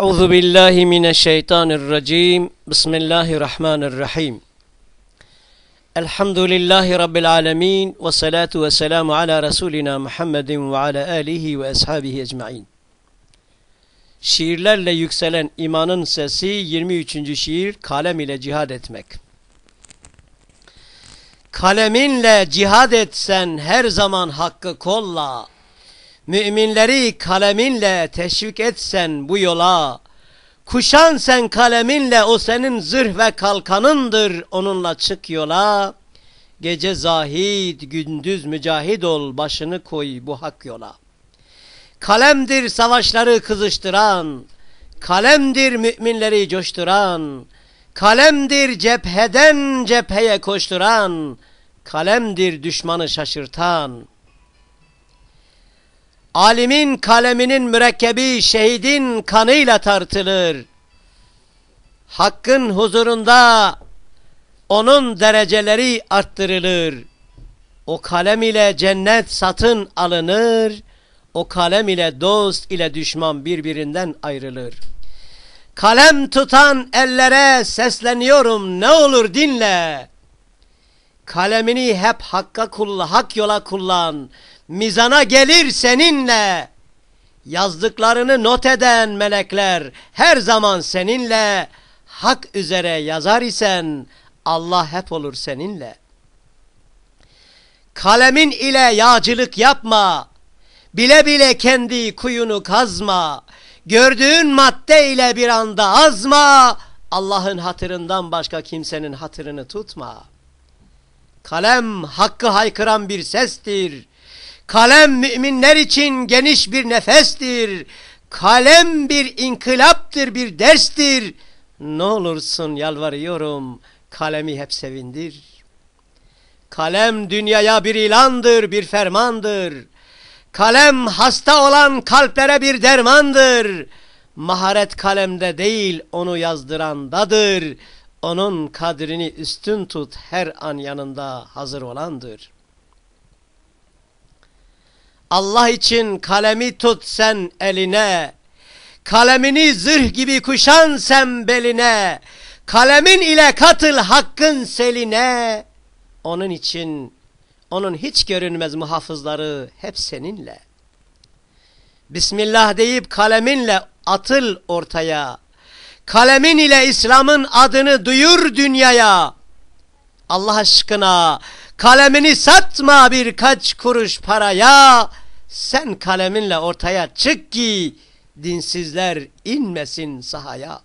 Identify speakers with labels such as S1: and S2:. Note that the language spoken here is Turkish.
S1: Euzu billahi mineşşeytanirracim. Bismillahirrahmanirrahim. Elhamdülillahi rabbil alamin ve salatu ve selamu ala resulina Muhammedin ve ala alihi ve ashabihi ecmaîn. Şiirlerle yükselen imanın sesi 23. şiir kalem ile cihad etmek. Kaleminle cihad etsen her zaman hakkı kolla. Müminleri kaleminle teşvik etsen bu yola, kuşan sen kaleminle o senin zırh ve kalkanındır onunla çık yola. Gece zahid, gündüz mücahid ol, başını koy bu hak yola. Kalemdir savaşları kızıştıran, kalemdir müminleri coşturan, kalemdir cepheden cepheye koşturan, kalemdir düşmanı şaşırtan.'' Alimin kaleminin mürekkebi şehidin kanıyla tartılır. Hakkın huzurunda onun dereceleri arttırılır. O kalem ile cennet satın alınır. O kalem ile dost ile düşman birbirinden ayrılır. Kalem tutan ellere sesleniyorum ne olur dinle. Kalemini hep hakka kullan, hak yola kullan mizana gelir seninle. Yazdıklarını not eden melekler her zaman seninle. Hak üzere yazar isen Allah hep olur seninle. Kalemin ile yağcılık yapma. Bile bile kendi kuyunu kazma. Gördüğün madde ile bir anda azma. Allah'ın hatırından başka kimsenin hatırını tutma. Kalem hakkı haykıran bir sestir. Kalem müminler için geniş bir nefestir. Kalem bir inkılaptır, bir derstir. Ne olursun yalvarıyorum, kalemi hep sevindir. Kalem dünyaya bir ilandır, bir fermandır. Kalem hasta olan kalplere bir dermandır. Maharet kalemde değil, onu yazdırandadır. Onun kadrini üstün tut, her an yanında hazır olandır. Allah için kalemi tut sen eline. Kalemini zırh gibi kuşan sen beline. Kalemin ile katıl hakkın seline. Onun için onun hiç görünmez muhafızları hep seninle. Bismillah deyip kaleminle atıl ortaya. Kalemin ile İslam'ın adını duyur dünyaya. Allah aşkına kalemini satma birkaç kuruş paraya. Sen kaleminle ortaya çık ki dinsizler inmesin sahaya.